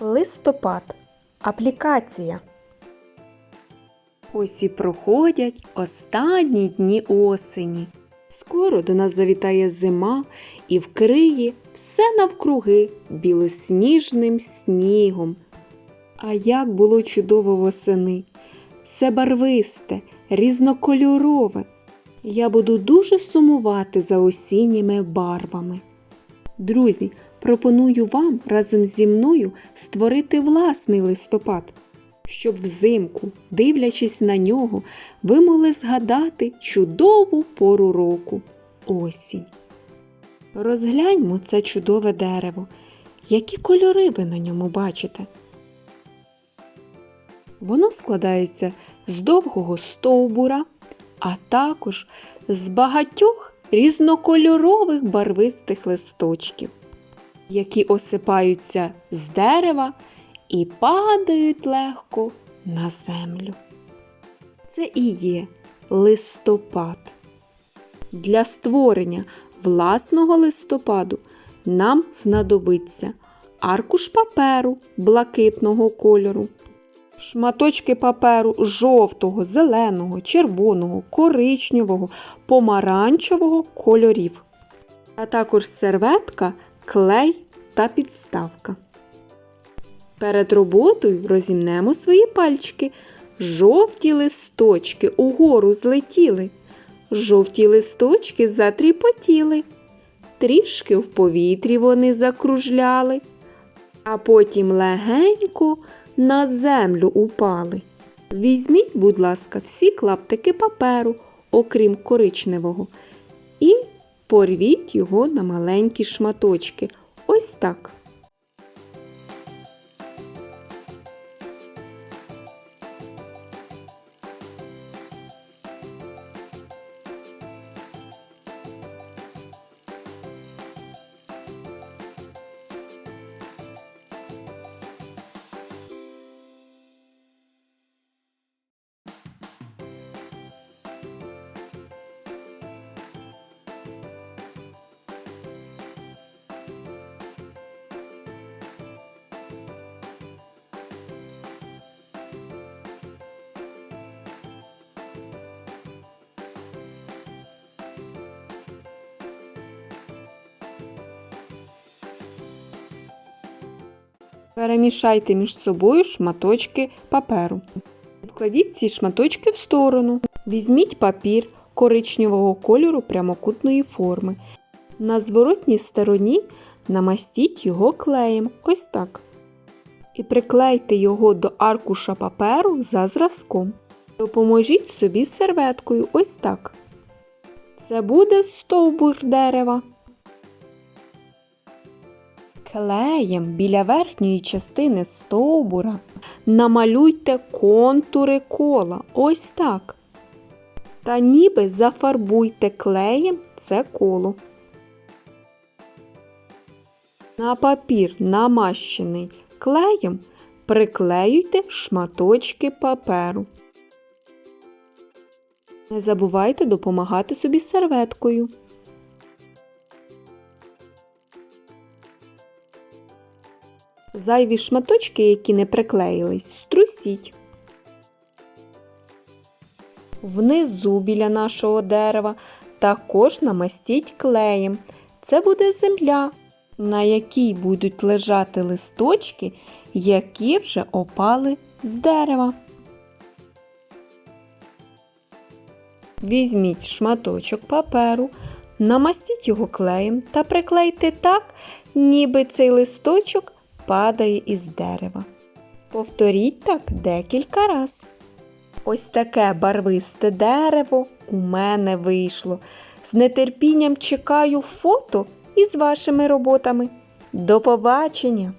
Листопад. Аплікація. Ось і проходять останні дні осені. Скоро до нас завітає зима і вкриє все навкруги білосніжним снігом. А як було чудово восени! Все барвисте, різнокольорове. Я буду дуже сумувати за осінніми барвами. Друзі, пропоную вам разом зі мною створити власний листопад, щоб взимку, дивлячись на нього, ви могли згадати чудову пору року осінь. Розгляньмо це чудове дерево. Які кольори ви на ньому бачите? Воно складається з довгого стовбура, а також з багатьох різнокольорових барвистих листочків, які осипаються з дерева і падають легко на землю. Це і є листопад. Для створення власного листопаду нам знадобиться аркуш паперу блакитного кольору, шматочки паперу жовтого, зеленого, червоного, коричневого, помаранчевого кольорів, а також серветка, клей та підставка. Перед роботою розімнемо свої пальчики. Жовті листочки угору злетіли, жовті листочки затріпотіли, трішки в повітрі вони закружляли, а потім легенько на землю упали. Візьміть, будь ласка, всі клаптики паперу, окрім коричневого, і порвіть його на маленькі шматочки. Ось так. Перемішайте між собою шматочки паперу. Відкладіть ці шматочки в сторону. Візьміть папір коричневого кольору прямокутної форми. На зворотній стороні намастіть його клеєм. Ось так. І приклейте його до аркуша паперу за зразком. Допоможіть собі серветкою. Ось так. Це буде стовбур дерева. Клеєм біля верхньої частини стовбура намалюйте контури кола. Ось так. Та ніби зафарбуйте клеєм це коло. На папір, намащений клеєм, приклеюйте шматочки паперу. Не забувайте допомагати собі серветкою. Зайві шматочки, які не приклеїлись, струсіть. Внизу біля нашого дерева також намастіть клеєм. Це буде земля, на якій будуть лежати листочки, які вже опали з дерева. Візьміть шматочок паперу, намастіть його клеєм та приклейте так, ніби цей листочок падає із дерева. Повторіть так декілька раз. Ось таке барвисте дерево у мене вийшло. З нетерпінням чекаю фото із вашими роботами. До побачення!